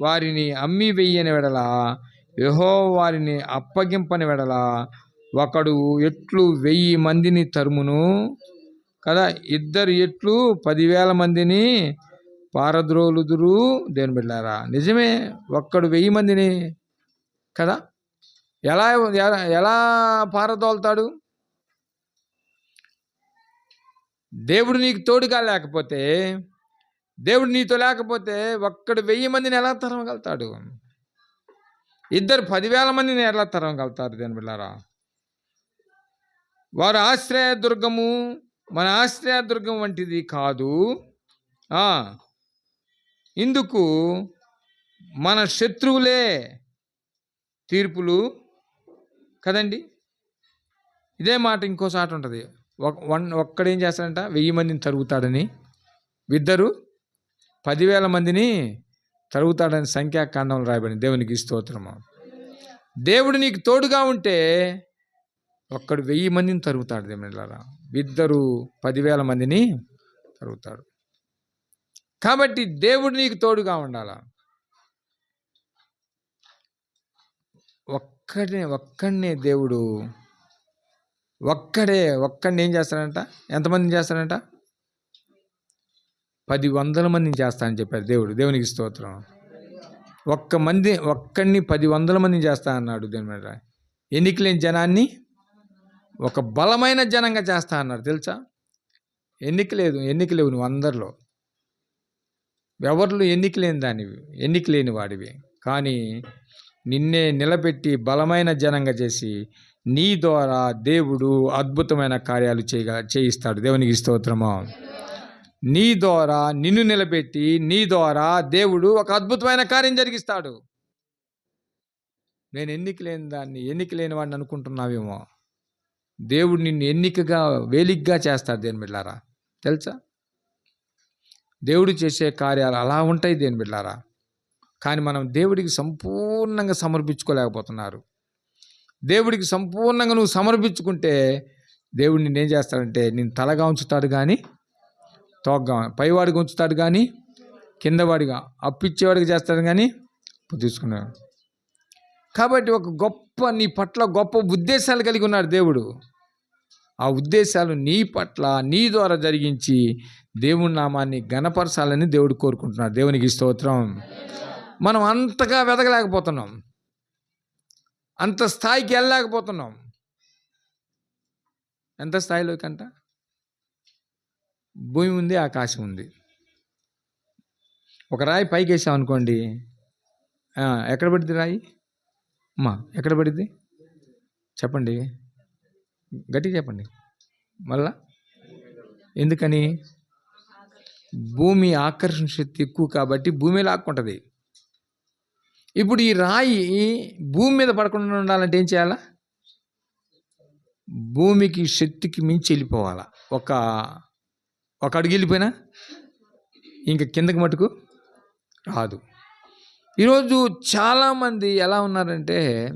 వారిని అమ్మి వెయ్యని వెడల యహో వారిని అప్పగింపని వెడల ఒకడు ఎట్లు వెయ్యి మందిని తరుమును? కదా ఇద్దరు ఎట్లు పదివేల మందిని పారద్రోలుదురు? దేని బిడ్డారా నిజమే ఒక్కడు వెయ్యి మందిని కదా? ఎలా ఎలా- ఎలా పారదోలుతాడు దేవుడు నీకు తోడుగా లేకపోతే దేవుడు నీతో లేకపోతే ఒక్కడు వెయ్యి మందిని ఎలా తరవగలుగుతాడు ఇద్దరు పదివేల మందిని ఎలా తరవగలుగుతారు దేని బిళ్ళారా వారు ఆశ్రయ దుర్గము మన ఆశ్రయ దుర్గం వంటిది కాదు. ఇందుకు మన శత్రువులే తీర్పులు కదండి. ఇదే మాట ఇంకో ఉంటుంది వన్ ఒక్కడేం చేస్తాడంట? వెయ్యి మందిని తరుగుతాడని. ఇద్దరు పదివేల మందిని తరుగుతాడని సంఖ్యాకాండంలో రాయబడింది. దేవునికి స్తోత్రము. దేవుడు నీకు తోడుగా ఉంటే ఒక్కడు వెయ్యి మందిని తరుగుతాడు దేవునిలారా ఇద్దరు పదివేల మందిని తరుగుతాడు. కాబట్టి దేవుడు నీకు తోడుగా ఉండాలా? ఒక్కడే ఒక్కడనే దేవుడు ఒక్కడే ఒక్కడిని ఏం చేస్తాడంట? ఎంతమందిని చేస్తాడంట? పది వందల మందిని చేస్తానని చెప్పారు దేవుడు. దేవునికి స్తోత్రం. ఒక్క మంది ఒక్కడిని పది వందల మందిని చేస్తా అన్నాడు దేవుని మీద. ఎన్నికలేని జనాన్ని ఒక బలమైన జనంగా చేస్తా అన్నాడు తెలుసా? ఎన్నిక లేదు. ఎన్నిక లేవు నువ్వు అందరిలో. ఎవరిలో ఎన్నిక లేని దానివి? ఎన్నిక లేని వాడివి. కానీ నిన్నే నిలబెట్టి బలమైన జనంగా చేసి నీ ద్వారా దేవుడు అద్భుతమైన కార్యాలు చేయగా చేయిస్తాడు. దేవునికి స్తోత్రమా. నీ ద్వారా నిన్ను నిలబెట్టి నీ ద్వారా దేవుడు ఒక అద్భుతమైన కార్యం జరిగిస్తాడు. నేను ఎన్నిక లేని దాన్ని ఎన్నిక లేని వాడిని అనుకుంటున్నావేమో. దేవుడు నిన్ను ఎన్నికగా వేలిగ్గా చేస్తాడు దేని బిడ్డారా తెలుసా? దేవుడు చేసే కార్యాలు అలా ఉంటాయి దేని బిడ్డారా కానీ మనం దేవుడికి సంపూర్ణంగా సమర్పించుకోలేకపోతున్నారు. దేవుడికి సంపూర్ణంగా నువ్వు సమర్పించుకుంటే దేవుడు నిన్నేం ఏం చేస్తాడంటే నేను తలగా ఉంచుతాడు కానీ తోగ్గా పైవాడికి ఉంచుతాడు కానీ కిందవాడిగా అప్పిచ్చేవాడికి చేస్తాడు కానీ తీసుకున్నాడు. కాబట్టి ఒక గొప్ప నీ పట్ల గొప్ప ఉద్దేశాలు కలిగి ఉన్నాడు దేవుడు. ఆ ఉద్దేశాలు నీ పట్ల నీ ద్వారా జరిగించి దేవుని నామాన్ని గణపరచాలని దేవుడు కోరుకుంటున్నాడు. దేవునికి స్తోత్రం. మనం అంతగా వెదగలేకపోతున్నాం అంత స్థాయికి వెళ్ళలేకపోతున్నాం. ఎంత స్థాయిలోకి అంట? భూమి ఉంది ఆకాశం ఉంది. ఒక రాయి పైకి వేసాం అనుకోండి ఎక్కడ పడింది రాయి? అమ్మా ఎక్కడ పడింది చెప్పండి. గట్టిగా చెప్పండి. మళ్ళా? ఎందుకని? భూమి ఆకర్షణ శక్తి ఎక్కువ కాబట్టి భూమి లాక్కుంటుంది. ఇప్పుడు ఈ రాయి భూమి మీద పడకుండా ఉండాలంటే ఏం చేయాలా? భూమికి శక్తికి మించి వెళ్ళిపోవాలా. ఒక ఒక అడుగు వెళ్ళిపోయినా? ఇంకా కిందకి మటుకు రాదు. ఈరోజు చాలామంది ఎలా ఉన్నారంటే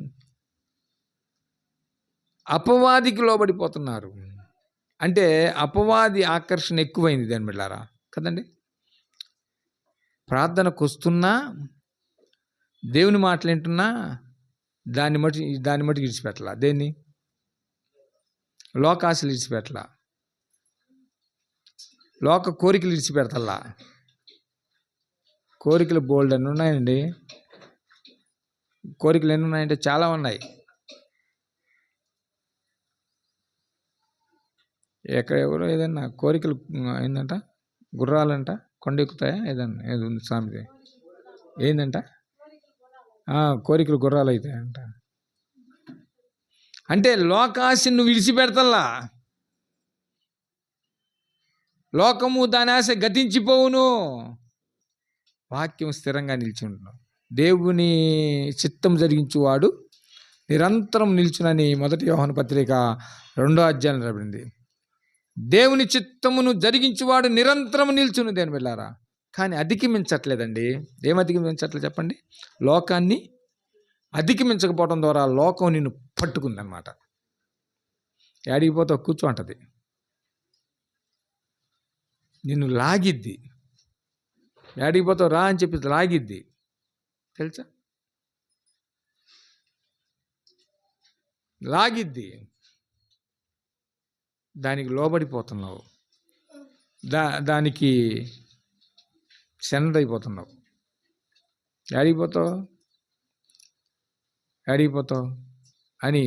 అపవాదికి లోబడిపోతున్నారు. అంటే అపవాది ఆకర్షణ ఎక్కువైంది దాని బిళ్ళారా కదండి. ప్రార్థనకు వస్తున్నా దేవుని మాటలు వింటున్నా దాన్ని మటు దాన్ని మటుకు విడిచిపెట్టలా. దేన్ని? లోకాశలు విడిచిపెట్టలా. లోక కోరికలు విడిచిపెడతల్లా కోరికలు బోల్డ్ అని ఉన్నాయండి. కోరికలు ఎన్ని ఉన్నాయంటే చాలా ఉన్నాయి. ఎక్కడ ఎవరో ఏదన్నా కోరికలు ఏంటంట గుర్రాలంట? కొండ ఎక్కుతాయా ఏదన్నా ఏది ఉంది స్వామిది? ఏందంట? కోరికలు గుర్రాలు అవుతాయంట అంటే లోకాశను నువ్వు విడిచిపెడతల్లా లోకము దాని ఆశ గతించిపోవును. వాక్యం స్థిరంగా నిలిచి ఉంటున్నాం దేవుని చిత్తం జరిగించువాడు నిరంతరం నిల్చునని మొదటి యోహన పత్రిక రెండో అధ్యాయం రాబడింది దేవుని చిత్తమును జరిగించువాడు నిరంతరం నిల్చును దేని వెళ్ళారా కానీ అధిగమించట్లేదండి. ఏం అధిగమించట్లేదు చెప్పండి? లోకాన్ని అధిగమించకపోవడం ద్వారా లోకం నిన్ను పట్టుకుందనమాట ఏడిగిపోతావు కూర్చో అంటది. నిన్ను లాగిద్ది. ఏడిగిపోతావు రా అని చెప్పి లాగిద్ది. తెలుసా? లాగిద్ది. దానికి లోబడిపోతున్నావు. దా దానికి అయిపోతున్నావు ఏడిగిపోతావు ఏడిపోతావు అని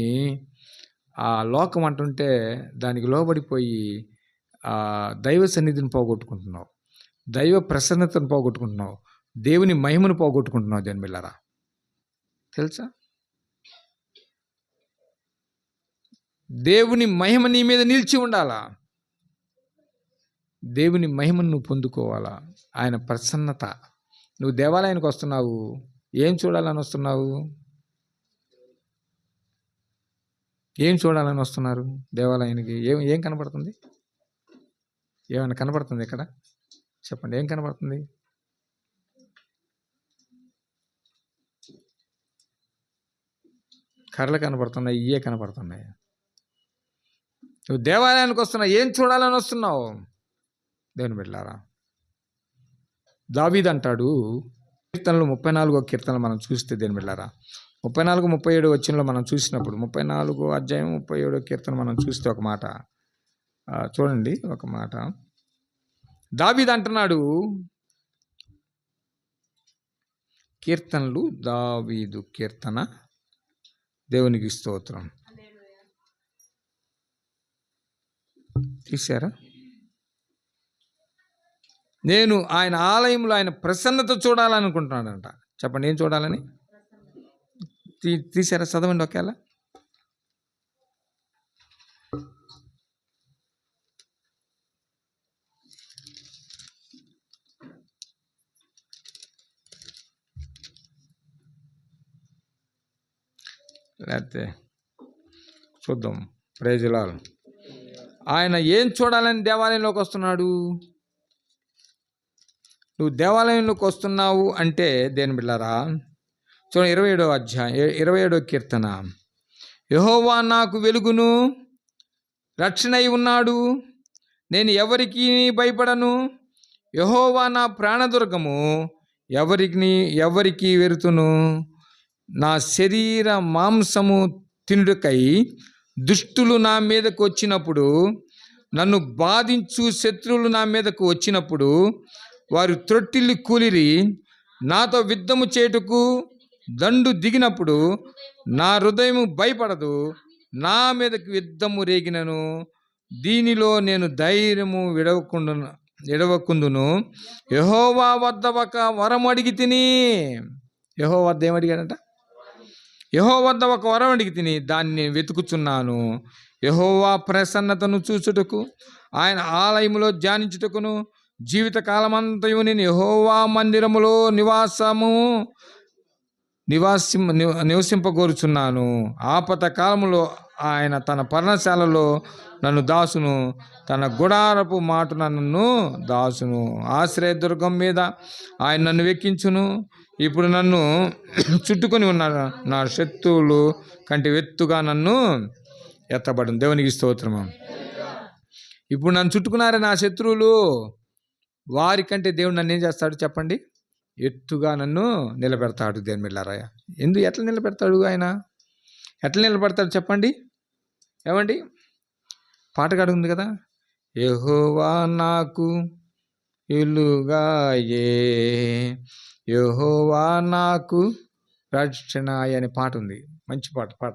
ఆ లోకం అంటుంటే దానికి లోబడిపోయి దైవ సన్నిధిని పోగొట్టుకుంటున్నావు. దైవ ప్రసన్నతను పోగొట్టుకుంటున్నావు. దేవుని మహిమను పోగొట్టుకుంటున్నావు దేని తెలుసా? దేవుని మహిమ నీ మీద నిలిచి ఉండాలా? దేవుని మహిమను నువ్వు పొందుకోవాలా? ఆయన ప్రసన్నత. నువ్వు దేవాలయానికి వస్తున్నావు. ఏం చూడాలని వస్తున్నావు? ఏం చూడాలని వస్తున్నారు దేవాలయానికి? ఏం ఏం కనపడుతుంది ఏమైనా కనపడుతుంది ఇక్కడ? చెప్పండి ఏం కనపడుతుంది కర్రలు కనపడుతున్నాయి ఇయే కనపడుతున్నాయి నువ్వు దేవాలయానికి వస్తున్నావు ఏం చూడాలని వస్తున్నావు? దేవుని బిడ్డారా దావీద్ అంటాడు. కీర్తనలు ముప్పై నాలుగో కీర్తనలు మనం చూస్తే దేని బిడ్డారా ముప్పై నాలుగు ముప్పై ఏడు వచ్చినలో మనం చూసినప్పుడు ముప్పై నాలుగు అధ్యాయం ముప్పై ఏడో కీర్తన మనం చూస్తే ఒక మాట చూడండి ఒక మాట. దావీద్ అంటున్నాడు కీర్తనలు దావీదు కీర్తన. దేవునికి స్తోత్రం. తీశారా? నేను ఆయన ఆలయంలో ఆయన ప్రసన్నత చూడాలనుకుంటున్నాడంట. చెప్పండి ఏం చూడాలని? తీ తీసారా చదవండి ఒకేలా. లేకపోతే చూద్దాం. ప్రేజలాల్ ఆయన ఏం చూడాలని దేవాలయంలోకి వస్తున్నాడు? నువ్వు దేవాలయంలోకి వస్తున్నావు అంటే దేని బిళ్ళారా? చూడండి ఇరవై ఏడో అధ్యాయం ఇరవై ఏడో కీర్తన. యహోవా నాకు వెలుగును రక్షణ ఉన్నాడు. నేను ఎవరికి భయపడను. యహోవా నా ప్రాణదుర్గము ఎవరికి ఎవరికి వెరుతును? నా శరీర మాంసము తినుటకై దుష్టులు నా మీదకు వచ్చినప్పుడు నన్ను బాధించు శత్రువులు నా మీదకు వచ్చినప్పుడు వారు త్రొట్టిల్లి కూలిరి నాతో యుద్ధము చేటుకు దండు దిగినప్పుడు నా హృదయం భయపడదు నా మీదకు యుద్ధము రేగినను. దీనిలో నేను ధైర్యము విడవకుండా విడవకుందును యహోవా వద్ద ఒక వరం అడిగి తిని. యహో వద్ద ఏమడిగాడంట యహో వద్ద ఒక వరం అడిగి తిని దాన్ని నేను వెతుకుచున్నాను. యహోవా ప్రసన్నతను చూచుటకు ఆయన ఆలయములో ధ్యానించుటకును జీవిత కాలమంతయు నేను యహోవా మందిరములో నివాసము నివాసి నివసింపగోరుచున్నాను. ఆపత కాలములో ఆయన తన పర్ణశాలలో నన్ను దాసును తన గుడారపు మాటున నన్ను దాసును. ఆశ్రయదుర్గం మీద ఆయన నన్ను వెక్కించును. ఇప్పుడు నన్ను చుట్టుకొని ఉన్న నా శత్రువులు కంటి వెత్తుగా నన్ను ఎత్తబడింది దేవునికి స్తోత్రము. ఇప్పుడు నన్ను చుట్టుకున్నారే నా శత్రువులు. వారికంటే దేవుడు నన్ను ఏం చేస్తాడు చెప్పండి? ఎత్తుగా నన్ను నిలబెడతాడు దేని మిల్లారాయ ఎందు ఎట్లా నిలబెడతాడు ఆయన? ఎట్లా నిలబెడతాడు చెప్పండి? ఏమండి? పాట ఉంది కదా? యెహోవా నాకు ఇల్లుగాయే యహోవా నాకు రక్షణ అనే పాట ఉంది మంచి పాట పాట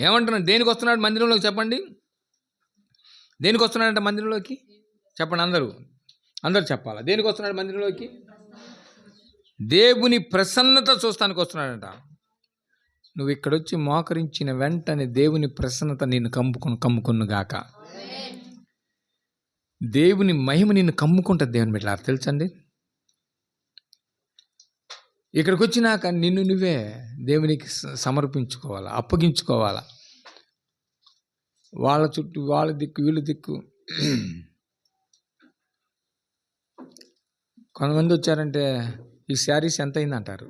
ఏమంటున్నాడు? దేనికి వస్తున్నాడు మందిరంలోకి చెప్పండి. దేనికి వస్తున్నాడంట మందిరంలోకి? చెప్పండి అందరూ. అందరూ చెప్పాలా? దేనికి వస్తున్నాడు మందిరంలోకి? దేవుని ప్రసన్నత చూస్తానికి వస్తున్నాడంట. నువ్వు ఇక్కడొచ్చి మోకరించిన వెంటనే దేవుని ప్రసన్నత నిన్ను కమ్ముకుని కమ్ముకును గాక. దేవుని మహిమ నిన్ను కమ్ముకుంటుంది దేవుని బిడ్డారు తెలుసండి? ఇక్కడికి వచ్చినాక నిన్ను నువ్వే దేవునికి సమర్పించుకోవాలా అప్పగించుకోవాలా? వాళ్ళ చుట్టూ వాళ్ళ దిక్కు వీళ్ళ దిక్కు. కొంతమంది వచ్చారంటే ఈ శారీస్ ఎంత అయింది అంటారు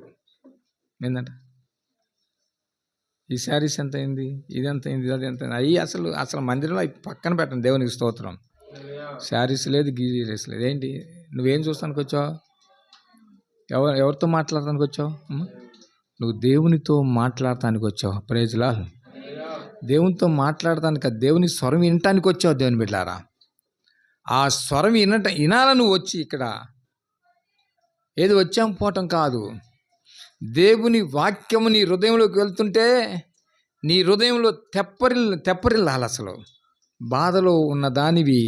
ఈ శారీస్ ఎంత అయింది ఇది ఎంత అయింది అది ఎంత అయింది అయ్యి అసలు అసలు మందిరంలో అవి పక్కన పెట్టండి. దేవునికి స్తోత్రం. శారీస్ లేదు గీరీస్ లేదు. ఏంటి? నువ్వేం చూస్తానికి వచ్చావు? ఎవరు ఎవరితో మాట్లాడటానికి వచ్చావు? నువ్వు దేవునితో మాట్లాడటానికి వచ్చావు. ప్రేజ్లా దేవునితో మాట్లాడటానికి దేవుని స్వరం వినటానికి వచ్చావు దేవుని బిడ్డారా. ఆ స్వరం వినట వినాల నువ్వు వచ్చి ఇక్కడ. ఏది వచ్చాం పోవటం కాదు. దేవుని వాక్యము నీ హృదయంలోకి వెళ్తుంటే నీ హృదయంలో తెప్పరిల్ తెప్పరిల్లాలి అసలు. బాధలో ఉన్న దానివి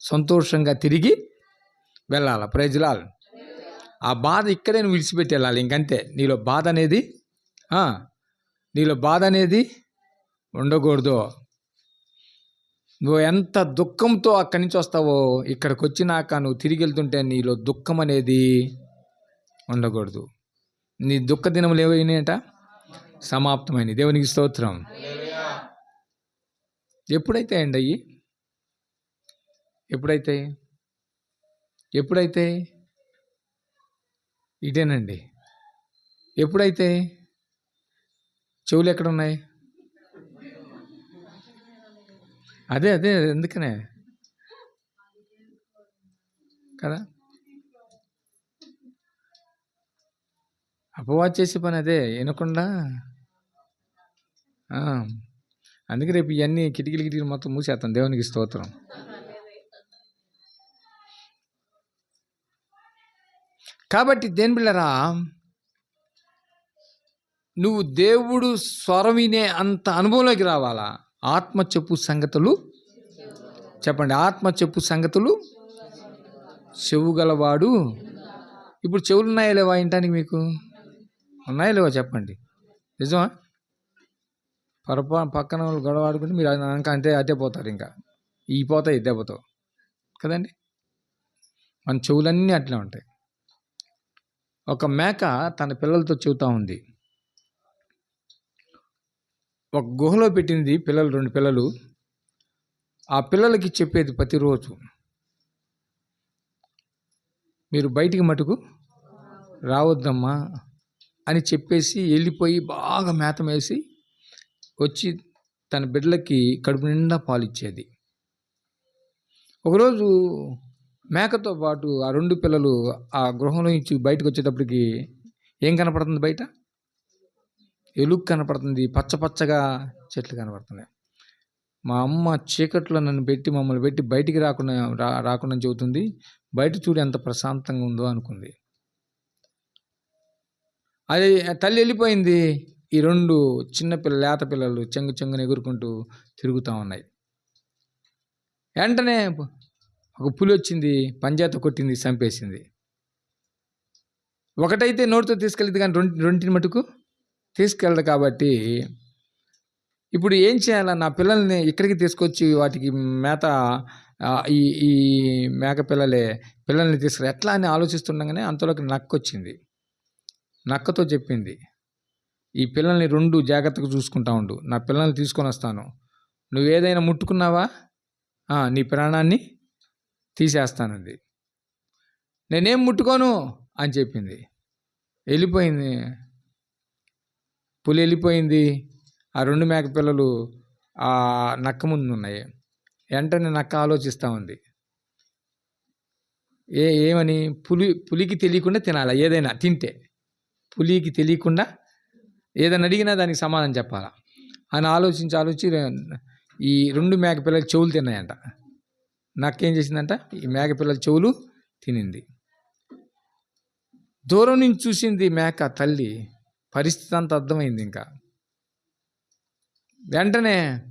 సంతోషంగా తిరిగి వెళ్ళాలి? ప్రజలాలు ఆ బాధ ఇక్కడే నువ్వు విడిచిపెట్టి వెళ్ళాలి ఇంకంతే. నీలో బాధ అనేది నీలో బాధ అనేది ఉండకూడదు. నువ్వు ఎంత దుఃఖంతో అక్కడి నుంచి వస్తావో ఇక్కడికి వచ్చినాక నువ్వు తిరిగి వెళ్తుంటే నీలో దుఃఖం అనేది ఉండకూడదు. నీ దుఃఖ దినములు ఏవైనాయట? సమాప్తమైనవి. దేవునికి స్తోత్రం. ఎప్పుడైతే అండి అయ్యి? ఎప్పుడైతే? ఎప్పుడైతే? ఇదేనండి ఎప్పుడైతే? చెవులు ఎక్కడ ఉన్నాయి అదే అదే ఎందుకనే కదా? అపవాద్ చేసే పని అదే వినకుండా. అందుకే రేపు ఇవన్నీ కిటికీలు కిటికీలు మొత్తం మూసేస్తాం దేవునికి స్తోత్రం. కాబట్టి దేని బిళ్ళరా నువ్వు దేవుడు స్వరం వినే అంత అనుభవంలోకి రావాలా? ఆత్మ చెప్పు సంగతులు చెప్పండి. ఆత్మ చెప్పు సంగతులు చెవు గలవాడు ఇప్పుడు చెవులున్నాయా లేవా వినటానికి మీకు? ఉన్నాయా లేవా చెప్పండి. నిజమా? పొరపా పక్కన వాళ్ళు గొడవ ఆడుకుంటే మీరు అది ఇంకా అంతే అదే పోతారు ఇంకా. ఈ పోతాయి ఇదే పోతావు. కదండి? మన చెవులన్నీ అట్లే ఉంటాయి. ఒక మేక తన పిల్లలతో చెబుతా ఉంది. ఒక గుహలో పెట్టింది పిల్లలు రెండు పిల్లలు. ఆ పిల్లలకి చెప్పేది ప్రతిరోజు. మీరు బయటికి మటుకు రావద్దమ్మా. అని చెప్పేసి వెళ్ళిపోయి బాగా మేతమేసి వచ్చి తన బిడ్డలకి కడుపు నిండా పాలిచ్చేది ఒకరోజు మేకతో పాటు ఆ రెండు పిల్లలు ఆ గృహంలో నుంచి బయటకు వచ్చేటప్పటికి ఏం కనపడుతుంది బయట? ఎలుగు కనపడుతుంది పచ్చ పచ్చగా చెట్లు కనపడుతున్నాయి. మా అమ్మ చీకట్లో నన్ను పెట్టి మమ్మల్ని పెట్టి బయటికి రాకుండా రా రాకుండా చెబుతుంది బయట చూడు ఎంత ప్రశాంతంగా ఉందో అనుకుంది. అది తల్లి వెళ్ళిపోయింది. ఈ రెండు చిన్న పిల్ల లేత పిల్లలు చెంగు చెంగున ఎగురుకుంటూ తిరుగుతూ ఉన్నాయి. వెంటనే ఒక పులి వచ్చింది. పంజాత కొట్టింది చంపేసింది. ఒకటైతే నోటితో తీసుకెళ్ళింది కానీ రెండు రెండింటిని మటుకు తీసుకెళ్ళదు కాబట్టి ఇప్పుడు ఏం చేయాలా? నా పిల్లల్ని ఇక్కడికి తీసుకొచ్చి వాటికి మేత ఈ ఈ మేక పిల్లలే పిల్లల్ని తీసుకురా. ఎట్లా అని ఆలోచిస్తుండగానే అంతలోకి నక్కొచ్చింది. నక్కతో చెప్పింది ఈ పిల్లల్ని రెండు జాగ్రత్తగా చూసుకుంటా ఉండు. నా పిల్లల్ని తీసుకొని వస్తాను. నువ్వు ఏదైనా ముట్టుకున్నావా నీ ప్రాణాన్ని తీసేస్తానంది. నేనేం ముట్టుకోను? అని చెప్పింది. వెళ్ళిపోయింది. పులి వెళ్ళిపోయింది. ఆ రెండు మేక పిల్లలు ఆ నక్క ముందు ఉన్నాయి. వెంటనే నక్క ఆలోచిస్తూ ఉంది. ఏ ఏమని? పులి పులికి తెలియకుండా తినాలా? ఏదైనా తింటే. పులికి తెలియకుండా ఏదైనా అడిగినా దానికి సమాధానం చెప్పాలా? అని ఆలోచించి ఆలోచించి ఈ రెండు మేకపిల్లలు చెవులు తిన్నాయంట. నక్కేం చేసిందంట? ఈ మేక పిల్లల చెవులు తినింది. దూరం నుంచి చూసింది మేక తల్లి. పరిస్థితి అంతా అర్థమైంది ఇంకా. వెంటనే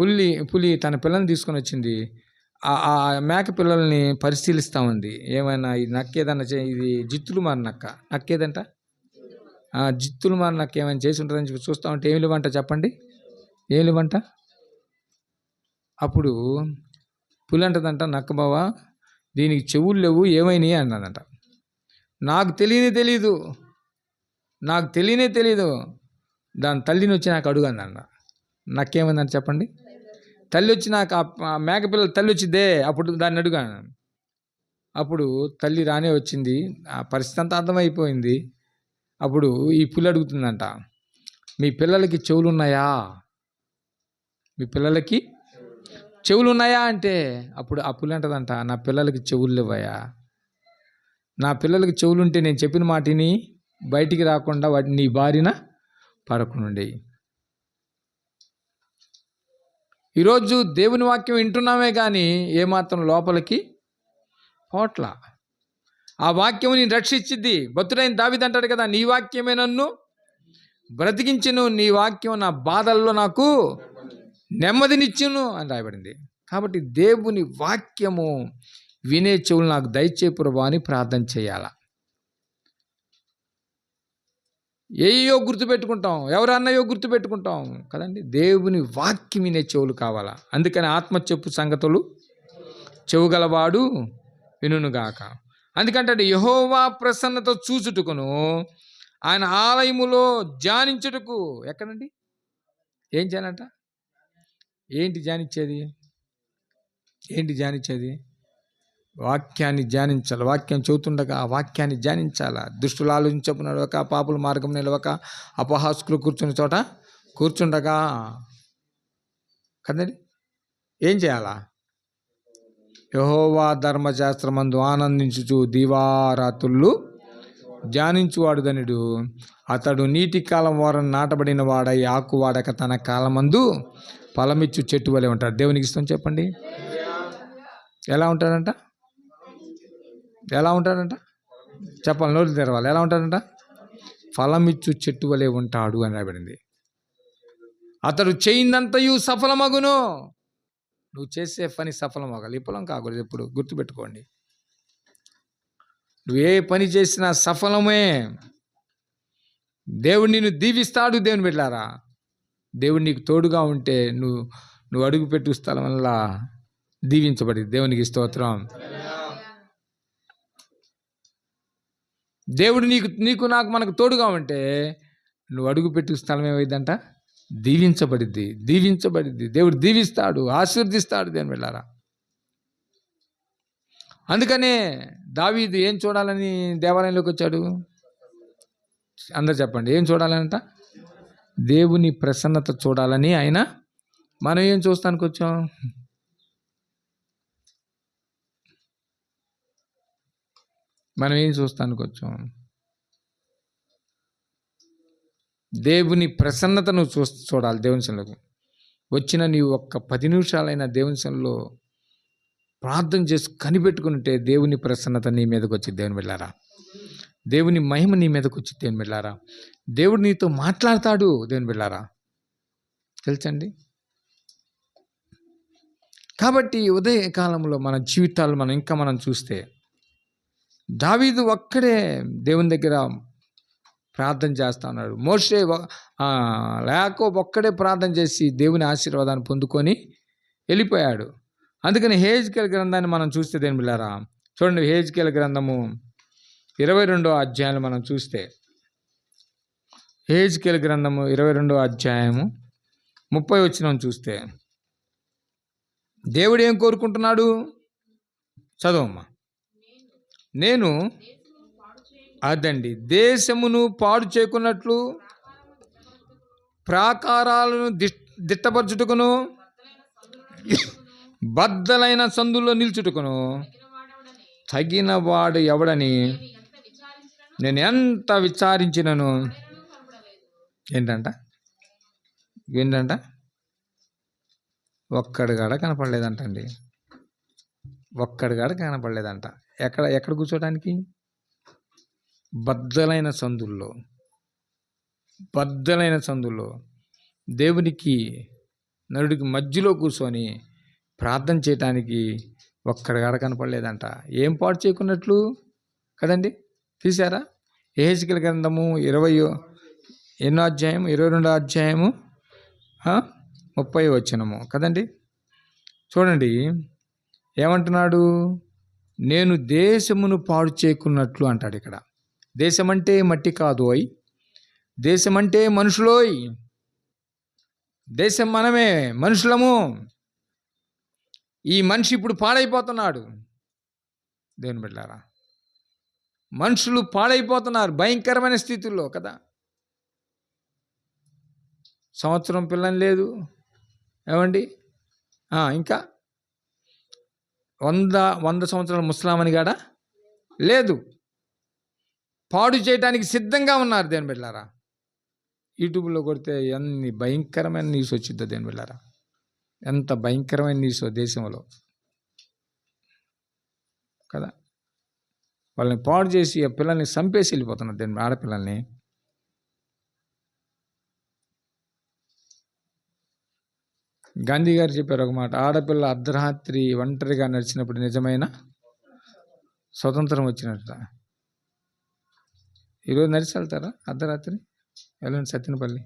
పులి పులి తన పిల్లల్ని తీసుకొని వచ్చింది. ఆ మేక పిల్లల్ని పరిశీలిస్తూ ఉంది ఏమైనా ఇది నక్కేదన్నా చే ఇది జిత్తులు మారి నక్క నక్కేదంట? జిత్తులు మరి నక్క ఏమైనా చేసి ఉంటుందని చెప్పి చూస్తూ ఉంటే ఏమి లేవంట చెప్పండి. ఏం లేవంట? అప్పుడు పులి అంటదంట దీనికి చెవులు లేవు ఏమైనాయి? అన్నదంట నాకు తెలియనే తెలీదు. నాకు తెలియనే తెలీదు. దాని తల్లిని వచ్చి నాకు అడుగు అందంట నాకేమైందని చెప్పండి. తల్లి వచ్చి నాకు ఆ- ఆ మేకపిల్ల తల్లి వచ్చిద్దే అప్పుడు దాన్ని అడుగాను అప్పుడు తల్లి రానే వచ్చింది. ఆ పరిస్థితి అంతా అర్థమైపోయింది. అప్పుడు ఈ పులి అడుగుతుందంట మీ పిల్లలకి చెవులు ఉన్నాయా మీ పిల్లలకి చెవులు ఉన్నాయా అంటే అప్పుడు ఆ పులి అంటదంట నా పిల్లలకి చెవులు లేవయా నా పిల్లలకి చెవులు ఉంటే నేను చెప్పిన మాటిని బయటికి రాకుండా వాటిని నీ బారిన పడకుండా ఈరోజు దేవుని వాక్యం వింటున్నామే కానీ ఏమాత్రం లోపలికి పోట్ల. ఆ వాక్యం నేను రక్షించిద్ది. భక్తుడైన దావిదంటాడు కదా నీ వాక్యమే నన్ను బ్రతికించును నీ వాక్యం నా బాధల్లో నాకు నెమ్మదినిచ్చును అని రాయబడింది. కాబట్టి దేవుని వాక్యము వినే చెవులు నాకు దయచే ప్రభా అని ప్రార్థన చేయాల. ఏయో గుర్తుపెట్టుకుంటాం? ఎవరు అన్నయో గుర్తుపెట్టుకుంటాం? కదండి దేవుని వాక్యం వినే చెవులు కావాలా. అందుకని ఆత్మ చెప్పు సంగతులు చెవుగలవాడు వినుగాక అందుకంటే యహోవా ప్రసన్నత చూచుటకును ఆయన ఆలయములో ధ్యానించుటకు ఎక్కడండి? ఏం చేయాలంట ఏంటి ధ్యానించేది? ఏంటి ధ్యానించేది? వాక్యాన్ని ధ్యానించాలి. వాక్యం చదువుతుండగా ఆ వాక్యాన్ని ధ్యానించాలా? దుష్టులు ఆలోచించపు నడవక పాపుల మార్గం నిలవక అపహాసుకులు కూర్చున్న చోట కూర్చుండగా కదండి? ఏం చేయాలా? యహోవా ధర్మశాస్త్రమందు ఆనందించుచు దీవారాతుళ్ళు ధ్యానించువాడు ధనుడు అతడు నీటి కాలం వారం నాటబడిన వాడై ఆకు వాడక తన కాలమందు ఫలమిచ్చు చెట్టు వలె ఉంటాడు. దేవునికి ఇష్టం చెప్పండి. ఎలా ఉంటాడంట? ఎలా ఉంటాడంట? చెప్పాలి నోరు తెరవాలి. ఎలా ఉంటాడంట? ఫలమిచ్చు చెట్టు వలె ఉంటాడు అని రాబడింది అతడు చేయిందంతయు సఫలమగును. నువ్వు చేసే పని సఫలం అవ్వాలి. విఫలం కాకూడదు ఎప్పుడు. గుర్తుపెట్టుకోండి. నువ్వు ఏ పని చేసినా సఫలమే. దేవుడు నిన్ను దీవిస్తాడు దేవుని పెట్టారా దేవుడు నీకు తోడుగా ఉంటే నువ్వు నువ్వు అడుగు పెట్టు స్థలం వల్ల దీవించబడి. దేవునికి స్తోత్రం. దేవుడు నీకు నీకు నాకు మనకు తోడుగా ఉంటే నువ్వు అడుగు పెట్టు స్థలం ఏమైందంట? దీవించబడిద్ది దీవించబడిద్ది. దేవుడు దీవిస్తాడు ఆశీర్దిస్తాడు దేని వెళ్ళారా అందుకనే దావీదు ఏం చూడాలని దేవాలయంలోకి వచ్చాడు? అందరు చెప్పండి ఏం చూడాలంట? దేవుని ప్రసన్నత చూడాలని ఆయన మనం ఏం చూస్తానికి వచ్చాం? మనం ఏం చూస్తానికి వచ్చాం? దేవుని ప్రసన్నతను చూ చూడాలి దేవుని సన్నిధిలో. వచ్చిన నీవు ఒక్క పది నిమిషాలైన దేవుని ప్రార్థన చేసి కనిపెట్టుకుంటే దేవుని ప్రసన్నత నీ మీదకి వచ్చి దేవుని వెళ్ళారా దేవుని మహిమ నీ మీదకి వచ్చి దేవుని వెళ్ళారా దేవుడు నీతో మాట్లాడతాడు దేవుని వెళ్ళారా తెలుసండి? కాబట్టి ఉదయ కాలంలో మన జీవితాలు మనం ఇంకా మనం చూస్తే దావీదు ఒక్కడే దేవుని దగ్గర ప్రార్థన చేస్తా ఉన్నాడు. మోసే లేకో ఒక్కడే ప్రార్థన చేసి దేవుని ఆశీర్వాదాన్ని పొందుకొని వెళ్ళిపోయాడు. అందుకని హేజ్కెల్ గ్రంథాన్ని మనం చూస్తే దేని బిళ్ళారా? చూడండి హేజ్కెల్ గ్రంథము ఇరవై రెండో అధ్యాయాన్ని మనం చూస్తే. హేజ్కెల్ గ్రంథము ఇరవై రెండో అధ్యాయము ముప్పై వచ్చిన చూస్తే. దేవుడు ఏం కోరుకుంటున్నాడు? చదవమ్మా. నేను అదండి. దేశమును పాడు చేకున్నట్లు ప్రాకారాలను దిట్ దిట్టపరచుటకును బద్దలైన సందుల్లో నిల్చుటకును తగిన వాడు ఎవడని నేను ఎంత విచారించినను? ఏంటంట? ఏంటంట? ఒక్కడి కనపడలేదంటండి. ఒక్కడి కనపడలేదంట. ఎక్కడ ఎక్కడ కూర్చోడానికి బద్దలైన సందుల్లో బద్దలైన సందుల్లో దేవునికి నరుడికి మధ్యలో కూర్చొని ప్రార్థన చేయటానికి ఒక్కడిగాడ కనపడలేదంట. ఏం పాటు చేయకున్నట్లు? కదండి? తీసారా ఏహెచ్కల గ్రంథము ఇరవై ఎన్నో అధ్యాయం ఇరవై రెండో అధ్యాయము ముప్పై వచ్చినము కదండి? చూడండి. ఏమంటున్నాడు? నేను దేశమును పాడు చేయకున్నట్లు అంటాడు ఇక్కడ. దేశమంటే మట్టి కాదు అయి. దేశమంటే మనుషులోయ్. దేశం మనమే మనుషులము. ఈ మనిషి ఇప్పుడు పాడైపోతున్నాడు. దేవుని బిడ్డారా మనుషులు పాడైపోతున్నారు భయంకరమైన స్థితుల్లో కదా. సంవత్సరం పిల్లని లేదు. ఏమండి? ఇంకా? వంద వంద సంవత్సరాల ముస్లామని కాడ? లేదు. పాడు చేయడానికి సిద్ధంగా ఉన్నారు దేని బిడ్డారా యూట్యూబ్లో కొడితే ఎన్ని భయంకరమైన న్యూస్ వచ్చిద్దో దేని బిడ్డారా ఎంత భయంకరమైన న్యూస్ దేశంలో. కదా. వాళ్ళని పాడు చేసి ఆ పిల్లల్ని చంపేసి వెళ్ళిపోతున్నారు దేని ఆడపిల్లల్ని. గాంధీ గారు చెప్పారు ఒక మాట ఆడపిల్ల అర్ధరాత్రి ఒంటరిగా నడిచినప్పుడు నిజమైన స్వతంత్రం వచ్చినట్ట ఈరోజు నడిచి వెళ్తారా? అర్ధరాత్రి? వెళ్ళండి సత్యనపల్లి.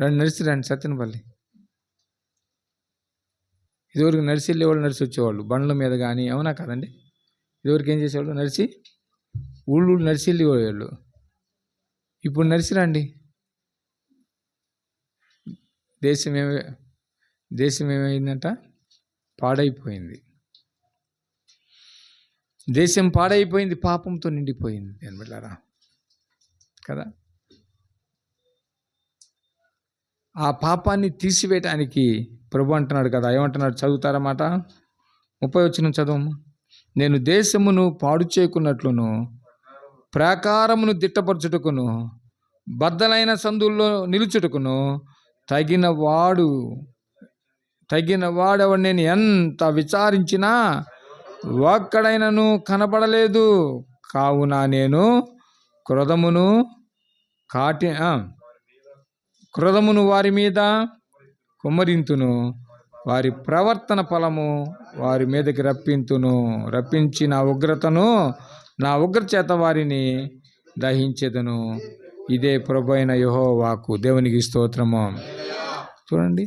రండి నడిచి రండి సత్యనపల్లి. ఇదివరకు నడిచి వెళ్ళేవాళ్ళు నడిచి వచ్చేవాళ్ళు. బండ్ల మీద కానీ అవునా కదండి? ఇదివరకు ఏం చేసేవాళ్ళు? నడిచి ఊళ్ళు నడిచి వెళ్ళేవాళ్ళు. ఇప్పుడు నడిచి రండి. దేశం ఏమే దేశం ఏమైందంట? పాడైపోయింది. దేశం పాడైపోయింది పాపంతో నిండిపోయింది. నేను వెళ్ళారా కదా? ఆ పాపాన్ని తీసివేయటానికి ప్రభు అంటున్నాడు కదా ఏమంటున్నాడు? చదువుతారన్నమాట ముప్పై వచ్చిన చదువు నేను దేశమును పాడు చేయకున్నట్లును ప్రాకారమును దిట్టపరచుటకును బద్దలైన సందుల్లో నిలుచుటకును తగిన వాడు తగిన వాడెవడు నేను ఎంత విచారించినా ఒక్కడైనను కనపడలేదు కావున నేను క్రోధమును కాటి క్రోధమును వారి మీద కుమ్మరింతును. వారి ప్రవర్తన ఫలము వారి మీదకి రప్పింతును. రప్పించి నా ఉగ్రతను నా ఉగ్ర చేత వారిని దహించెదను. ఇదే ప్రభు అయిన యహోవాకు దేవునికి స్తోత్రము. చూడండి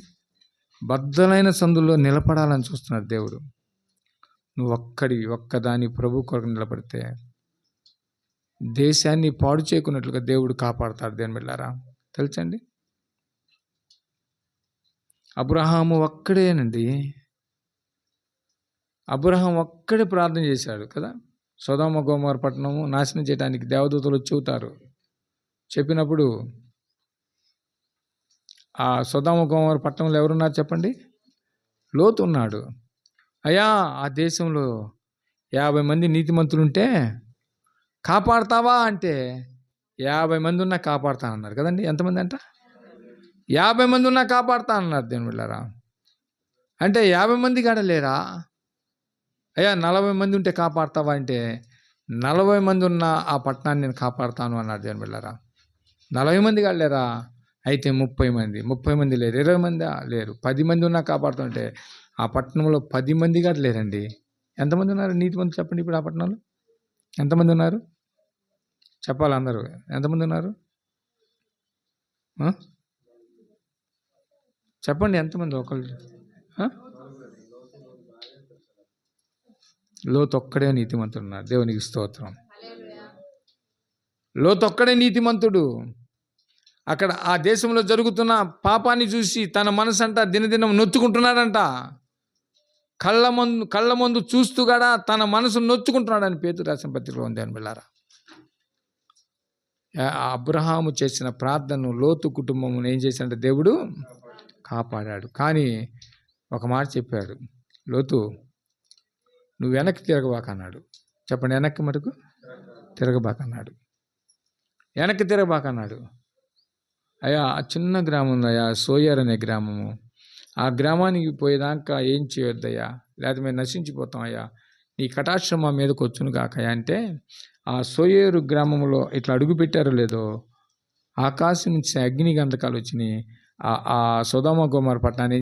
బద్దలైన సందుల్లో నిలబడాలని చూస్తున్నాడు దేవుడు. నువ్వు ఒక్కడి ఒక్కదాని ప్రభు కొరకు నిలబడితే దేశాన్ని పాడు చేయకున్నట్లుగా దేవుడు కాపాడతాడు దేని వెళ్ళారా తెలుసండి? అబ్రహాము ఒక్కడేనండి. అబ్రహాం ఒక్కడే ప్రార్థన చేశాడు కదా? సోదామ గోమార్ పట్టణము నాశనం చేయడానికి దేవదూతలు వచ్చి చెప్పినప్పుడు ఆ సోదామ గోమార్ పట్టణంలో ఎవరున్నారు చెప్పండి? లోతు ఉన్నాడు. అయ్యా ఆ దేశంలో యాభై మంది నీతిమంతులు ఉంటే కాపాడతావా అంటే యాభై మంది ఉన్నా కాపాడుతా అన్నారు కదండి ఎంతమంది అంట? యాభై మంది ఉన్నా కాపాడుతా అన్నారు దేవుని వెళ్ళారా అంటే యాభై మంది కాడ లేరా? అయ్యా నలభై మంది ఉంటే కాపాడతావా అంటే నలభై మంది ఉన్న ఆ పట్టణాన్ని నేను కాపాడుతాను అన్నాడు దేవుని వెళ్ళారా నలభై మంది కాడ లేరా? అయితే ముప్పై మంది ముప్పై మంది లేరు ఇరవై మంది లేరు. పది మంది ఉన్నా కాపాడుతుంటే ఆ పట్టణంలో పది మంది కాడ లేరండి. ఎంతమంది ఉన్నారు? నీతి చెప్పండి ఇప్పుడు ఆ పట్టణంలో. ఎంతమంది ఉన్నారు? చెప్పాలి అందరూ? ఎంతమంది ఉన్నారు? చెప్పండి ఎంతమంది ఒకళ్ళు? లోతొక్కడే ఒక్కడే నీతిమంతుడు ఉన్నారు. దేవునికి స్తోత్రం. లోతొక్కడే నీతిమంతుడు. అక్కడ ఆ దేశంలో జరుగుతున్న పాపాన్ని చూసి తన మనసు అంట దినదినం నొచ్చుకుంటున్నాడంట కళ్ళ మందు కళ్ళ మందు చూస్తూ కూడా తన మనసు నొచ్చుకుంటున్నాడని పేతు రాసిన పత్రికలో ఉంది అని బిళ్ళారా ఆ అబ్రహాము చేసిన ప్రార్థనను లోతు కుటుంబం ఏం చేశాడంటే దేవుడు కాపాడాడు. కానీ ఒక మాట చెప్పాడు. లోతు నువ్వు వెనక్కి తిరగబాకన్నాడు చెప్పండి వెనక్కి మటుకు? తిరగబాకన్నాడు వెనక్కి తిరగబాకన్నాడు అయ్యా చిన్న గ్రామం అయ్యా సోయర్ అనే గ్రామము. ఆ గ్రామానికి పోయేదాకా ఏం చేయొద్దయ్యా? లేకపోతే మేము నశించిపోతాం అయ్యా. నీ కటాక్షం మా మీదకి వచ్చును కాకయ్యా అంటే ఆ సోయేరు గ్రామంలో ఇట్లా అడుగుపెట్టారో లేదో ఆకాశం నుంచి అగ్ని గంధకాలు వచ్చినాయి. ఆ- ఆ సుధామ కుమార్ పట్టణాన్ని